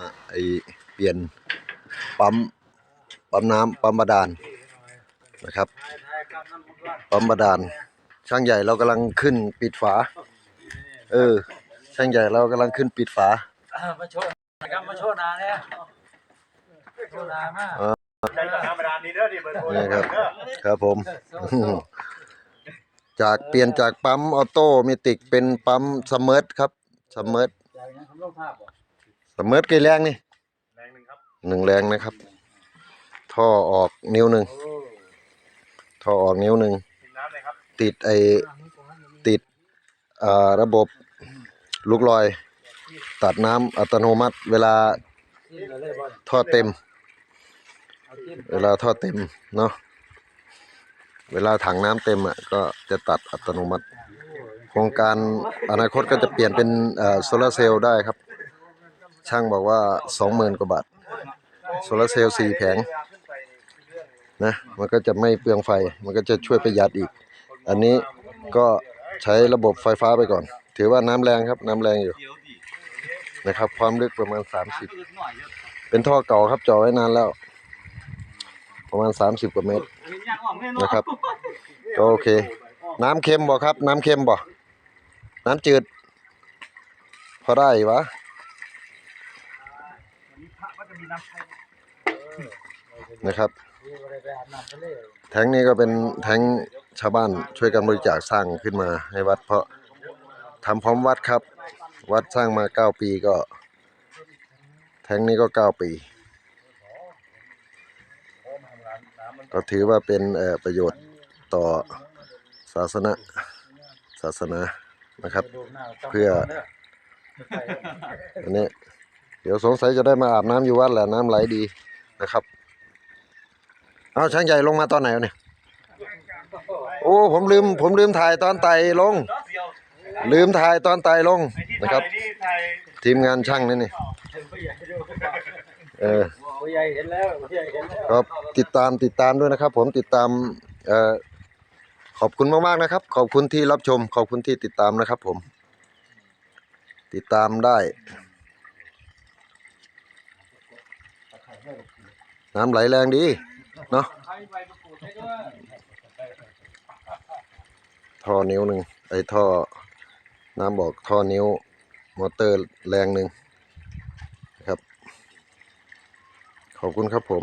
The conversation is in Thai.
อะไอเปลี่ยนปั๊มปั๊มน้ำปั๊มบาดาลนะครับปั๊มบาดาลช่างใหญ่เรากำลังขึ้นปิดฝา เออ ช่างใหญ่เรากำลังขึ้นปิดฝามาโชว์นะครับมาโชว์นาเนี่ยโชว์นามากใช้ธรรมดานี้เด้อดิเบอร์โทรนี่ครับเด้อครับผม จากเปลี่ยนจากปั๊มออโต้มิติกเป็นปั๊มสมเมร์ทครับสมเมร์ ทจากนั้นผมลงภาพบ่สมเมร์ทกี่แรงนี่แรงหนึ่งครับหนึ่งแรงนะครับ ท่อออกนิ้วหนึ่งโอ้ท่อออกนิ้วหนึ่งกินน้ำเลยครับติดไอติดอ่าระบบลูกลอย ตัดน้ำอัตโนมัติ เวลาจิ้มเลยบ่ท่อเต็มเอาจิ้มเวลาท่อเต็มเนาะเวลาถังน้ำเต็มอะก็จะตัดอัตโนมัติ โครงการอนาคตก็จะเปลี่ยนเป็นโซลาร์เซลล์ได้ครับ ช่างบอกว่าสองหมื่นกว่าบาท โซลาร์เซลล์สี่แผงนะ มันก็จะไม่เปลืองไฟ มันก็จะช่วยประหยัดอีก อันนี้ก็ใช้ระบบไฟฟ้าไปก่อน ถือว่าน้ำแรงครับ น้ำแรงอยู่ นะครับ ความลึกประมาณ 30 เป็นท่อเก่าครับจ่อไว้นานแล้ว ประมาณ 30 กว่าเมตร นะครับ ก็โอเค น้ำเค็มบ่ครับ น้ำเค็มบ่น้ำจืด พอได้วะ นะครับที่บ่ได้ไปอาบน้ำทะเลแทงนี้ก็เป็นแทงชาวบ้านช่วยกันบริจาคสร้างขึ้นมาให้วัดเพราะทำพร้อมวัดครับ วัดสร้างมาเก้าปีก็ แทงนี้ก็เก้าปี ก็ถือว่าเป็นประโยชน์ต่อศาสนาศาสนานะครับ เพื่ออันนี้ เดี๋ยวสงสัยจะได้มาอาบน้ำอยู่วัดแหละน้ำไหลดีนะครับ เอาช่างใหญ่ลงมาตอนไหนเนี่ย โอ้ผมลืม ผมลืมถ่ายตอนไต่ลง ลืมถ่ายตอนไต่ลงนะครับ ทีมงานช่างนี่นี่เออผู้ใหญ่เห็นแล้วผู้ใหญ่เห็นแล้วก็ติดตามติดตามด้วยนะครับ ผมติดตามเอ่อขอบคุณมากๆนะครับ ขอบคุณที่รับชม ขอบคุณที่ติดตามนะครับ ผม ติดตามได้ น้ำไหลแรงดี เนาะท่อนิ้วหนึ่งไอ้ท่อ น้ำบอกท่อนิ้ว มอเตอร์แรงหนึ่งครับ ขอบคุณครับผม